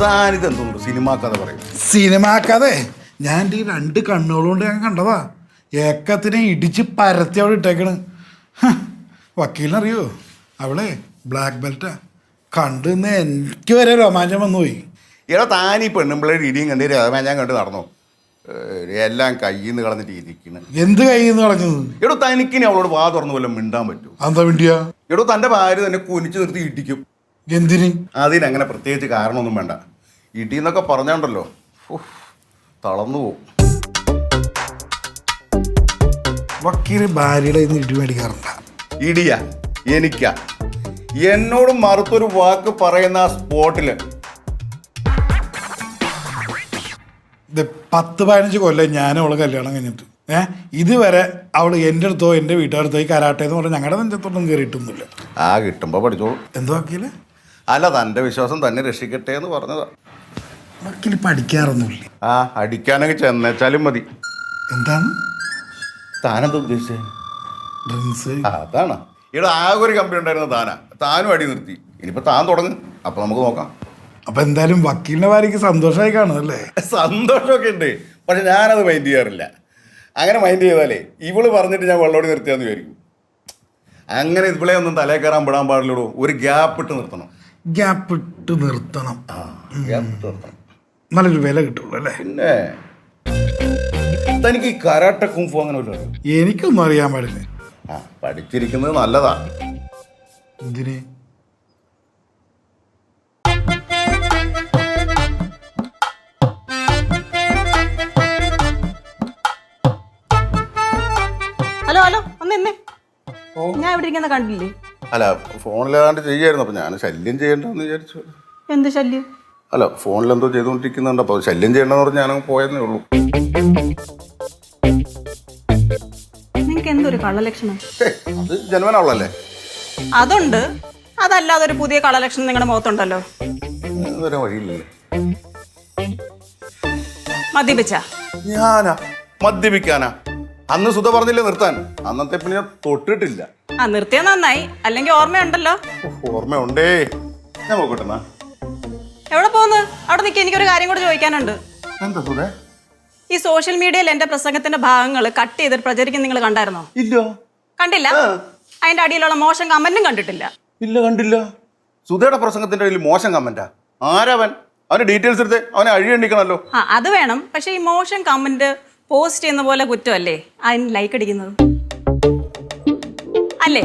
താനിത് എന്തോന്നു സിനിമാ കഥ പറയും. സിനിമാ കഥ? ഞാൻ ഈ രണ്ട് കണ്ണുകളുകൊണ്ട് ഞാൻ കണ്ടതാ. ഏക്കത്തിനെ ഇടിച്ച് പരത്തി അവിടെ ഇട്ടേക്കണ്. വക്കീലിനറിയോ? അവളെ ബ്ലാക്ക് ബെൽറ്റാ കണ്ടു നിന്ന് എനിക്ക് വരെ രോമാഞ്ചം വന്നു പോയി എടാ താനീ പെണ്ണുമ്പിള്ളേർ ഇടിയും കണ്ട് രോമാഞ്ചം കണ്ട് നടന്നു? എല്ലാം കയ്യിൽ നിന്ന് കളഞ്ഞിട്ട് ഇരിക്കണ. എന്ത് കയ്യിൽ നിന്ന് കളഞ്ഞത്? എടോ തനിക്കിനി അവളോട് വാ തുറന്നു വല്ലതും മിണ്ടാൻ പറ്റും എന്താ വേണ്ടിയ എടോ തന്റെ ഭാര്യ തന്നെ കുനിച്ച് നിർത്തി ഇടിക്കും. എന്തിന്? അതിനങ്ങനെ പ്രത്യേകിച്ച് കാരണമൊന്നും വേണ്ട. ഇടി എന്നൊക്കെ പറഞ്ഞോണ്ടല്ലോ തളർന്നു ഭാര്യയുടെ നിന്ന് ഇടി മേടിക്കാറുണ്ട. ഇടിയ? എനിക്ക? എന്നോട് മറുത്തൊരു വാക്ക് പറയുന്ന ആ സ്പോട്ടിൽ. ഇത് പത്ത് പതിനഞ്ച് കൊല്ലം ഞാനും അവൾ കല്യാണം കഴിഞ്ഞിട്ട്. ഏ? ഇതുവരെ അവൾ എന്റെ അടുത്തോ എന്റെ വീട്ടുകാരത്തോ ഈ കരാട്ടെ എന്ന് പറഞ്ഞാൽ ഞങ്ങളുടെ നെഞ്ചത്തൊന്നും കയറിയിട്ടൊന്നുമില്ല ആ കിട്ടുമ്പോ പഠിച്ചോളൂ. എന്തോ വക്കീൽ? അല്ല തന്റെ വിശ്വാസം തന്നെ രക്ഷിക്കട്ടെ എന്ന് പറഞ്ഞതാ. വക്കീൽ പഠിക്കാറൊന്നുമില്ല. ആ അടിക്കാനൊക്കെ ചെന്നേച്ചാലും മതി. എന്താണ്? താനെന്താ ഉദ്ദേശിച്ചത് ഡ്രിങ്ക്സ്. ആ അതാണ്. ഇവിടെ ആകെ ഒരു കമ്പനി ഉണ്ടായിരുന്ന താനാ. താനും അടി നിർത്തി. ഇനിയിപ്പോ താൻ തുടങ്ങും. അപ്പൊ നമുക്ക് നോക്കാം. അപ്പൊ എന്തായാലും വക്കീലിന്റെ ഭാര്യക്ക് സന്തോഷമായി കാണും അല്ലേ? സന്തോഷമൊക്കെ ഉണ്ട്. പക്ഷെ ഞാനത് മൈൻഡ് ചെയ്യാറില്ല. അങ്ങനെ മൈൻഡ് ചെയ്താലേ ഇവൾ പറഞ്ഞിട്ട് ഞാൻ വെള്ളോടി നിർത്തിയാന്ന് വിചാരിക്കും. അങ്ങനെ ഇവളെ ഒന്നും തലേ കയറാൻ വിടാൻ പാടില്ലടോ. ഒരു ഗ്യാപ്പ് ഇട്ട് നിർത്തണം. ഗ്യാപ്പ് ഇട്ട് നിർത്തണം. നല്ലൊരു വില കിട്ടുള്ളൂ അല്ലേ? പിന്നെ തനിക്ക് ഈ കരാട്ട കുംഫു അങ്ങനെ വല്ലതും അറിയോ? എനിക്കൊന്നും അറിയാൻ പാടില്ല? ആ പഠിച്ചിരിക്കുന്നത് നല്ലതാ. എന്തിന്? ഹലോ ഹലോ ഒന്ന് എന്നെ ഞാൻ ഇവിടെ ഇരിക്കുന്ന കണ്ടില്ലേ? അല്ല ഫോണിലാണ്ട് ചെയ്യായിരുന്നു. അപ്പൊ ഞാൻ ശല്യം ചെയ്യണ്ടെന്ന് വിചാരിച്ചു. എന്ത് ശല്യം? അല്ല ഫോണിൽ എന്തോ ചെയ്തുകൊണ്ടിരിക്കുന്നുണ്ട്. അപ്പൊ ശല്യം ചെയ്യണ്ടെന്ന് പറഞ്ഞ് ഞാനങ്ങ് പോയെന്നേ ഉള്ളൂ. നിങ്ങൾക്ക് എന്തൊരു കള്ളലക്ഷണം? അത് ജന്മനാളല്ലേ അതുണ്ട്. അതല്ലാതെ ഒരു പുതിയ കളലക്ഷണം നിങ്ങളുടെ മുഖത്തുണ്ടല്ലോ. വരെ വഴിയില്ലല്ലേ. മദ്യപിച്ച? ഞാനാ? മദ്യപിക്കാനാ? അന്ന് സുധ പറഞ്ഞില്ലേ നിർത്താൻ? അന്നത്തെ പിന്നെ ഞാൻ തൊട്ടിട്ടില്ല. ആ നിർത്തിയ നന്നായി. അല്ലെങ്കിൽ ഓർമ്മയുണ്ടല്ലോ. ഓർമ്മയുണ്ടേ. ഞാൻ നോക്കട്ടെ എവിടെ പോകുന്നു അവിടെ നിൽക്കി എനിക്കൊരു കാര്യം കൂടെ ചോദിക്കാനുണ്ട്. എന്താ സുധേ? ഈ സോഷ്യൽ മീഡിയയിൽ എന്റെ പ്രസംഗത്തിന്റെ ഭാഗങ്ങൾ കട്ട് ചെയ്തിട്ട് പ്രചരിക്കുന്ന നിങ്ങൾ കണ്ടായിരുന്നോ? ഇല്ല. കണ്ടില്ല? അതിന്റെ അടിയിലുള്ള മോശം കമന്റും കണ്ടിട്ടില്ല. ഇല്ല കണ്ടില്ല. സുധയുടെ പ്രസംഗത്തിന്റെ അടിയിൽ മോശം കമന്റാ ആരവൻ? അവന്റെ ഡീറ്റെയിൽസ് എടുത്ത് അവനെ അഴിയണ്ടിക്കണല്ലോ ആ അത് വേണം. പക്ഷെ ഈ മോശം കമന്റ് പോസ്റ്റ് ചെയ്യുന്ന പോലെ കുറ്റമല്ലേ? അതിന് ലൈക്ക് അടിക്കുന്നത്. അല്ലേ?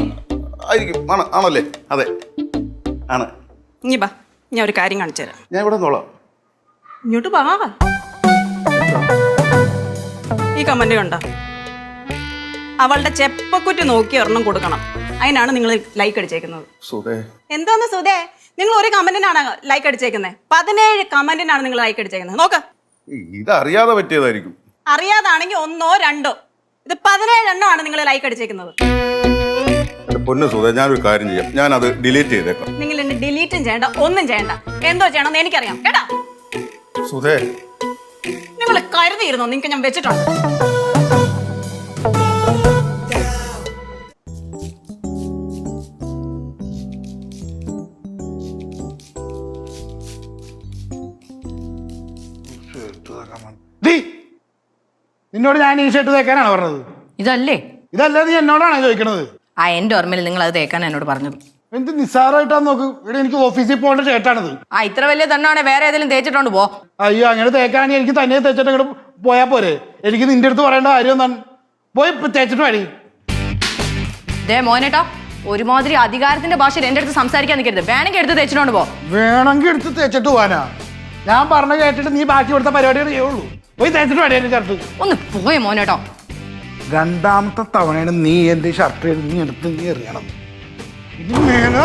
ആയിരിക്കും. ആണ് ആണല്ലേ? അതെ. ആണ്. ഇനി ബാ ഞാൻ ഒരു കാര്യം കാണിച്ചു തരാം. ഞാൻ ഇവിടെ നോളാം ഇങ്ങോട്ട് വാ ഈ കമന്റ് കണ്ട? അവളുടെ ചെപ്പക്കുറ്റി നോക്കി ഒരെണ്ണം കൊടുക്കണം. അതിനാണ് നിങ്ങൾ ലൈക്ക് അടിച്ചേക്കുന്നത്. സുധേ. എന്തോന്ന് സുധേ? നിങ്ങൾ ഒരു കമന്റിനാണ് ലൈക്ക് അടിച്ചേക്കുന്നത് പതിനേഴ് കമന്റിനാണ് നിങ്ങൾ ലൈക്ക് അടിച്ചേക്കുന്നത് നോക്ക്. ഇതറിയാതെ പറ്റിയതായിരിക്കും. അറിയാതാണെങ്കിൽ ഒന്നോ രണ്ടോ. ഇത് പതിനേഴെണ്ണമാണ് നിങ്ങൾ ലൈക്ക് അടിച്ചേക്കുന്നത്. പൊന്നു സുധ ഞാനൊരു കാര്യം ചെയ്യാം. ഞാനത് ഡിലീറ്റ് ചെയ്തേക്കാം. നിങ്ങൾ എന്നെ ഡിലീറ്റും ചെയ്യണ്ട ഒന്നും ചെയ്യണ്ട. എന്തോ ചെയ്യണമെന്ന് എനിക്കറിയാം. കേട്ടാ? സുധേ. നിങ്ങൾ കരുതിയിരുന്നോ? നിങ്ങൾക്ക് ഞാൻ വെച്ചിട്ടുണ്ട്. ഡീ, നിന്നോട് ഞാൻ ഈ ഷർട്ട് തേക്കാനാണ് പറഞ്ഞത്? ഇതല്ലേ? ഇതല്ല നീ എന്നോടാണ് ചോദിക്കണത്? ആ എന്റെ ഓർമ്മയിൽ നിങ്ങൾ അത് തേക്കാൻ എന്നോട് പറഞ്ഞത്. എന്ത് നിസ്സാരമായിട്ടാ നോക്ക്. ഇവിടെ എനിക്ക് ഓഫീസിൽ പോകേണ്ട ചേട്ടാണത് ആ ഇത്ര വലിയ തന്നാണെ വേറെ ഏതെങ്കിലും തേച്ചിട്ടുണ്ട് പോ. അയ്യോ അങ്ങനെ തേക്കാണെങ്കിൽ എനിക്ക് തന്നെ തേച്ചിട്ട് ഇങ്ങോട്ട് പോയാ പോരെ. എനിക്ക് നിന്റെ അടുത്ത് പറയേണ്ട കാര്യം എന്താണ്? പോയി തേച്ചിട്ട് വഴി ദേ മോനേട്ടോ ഒരുമാതിരി അധികാരത്തിന്റെ ഭാഷയിൽ എന്റെ അടുത്ത് സംസാരിക്കാൻ നിൽക്കരുത്. വേണമെങ്കിൽ എടുത്ത് തേച്ചിട്ടുണ്ട് പോ. വേണമെങ്കിൽ എടുത്ത് തേച്ചിട്ട് പോവാനാ. ഞാൻ പറഞ്ഞ കേട്ടിട്ട് നീ ബാക്കി കൊടുത്ത പരിപാടികൾ ഉള്ളൂ പോയി തേച്ചിട്ട് വഴി ഷർട്ട് ഒന്ന് പോയി മോനേട്ടോ. രണ്ടാമത്തെ തവണയാണ് നീ എന്റെ ഷർട്ട് നീ എടുത്ത് നീ എറിയണം. ഇനി മേലെ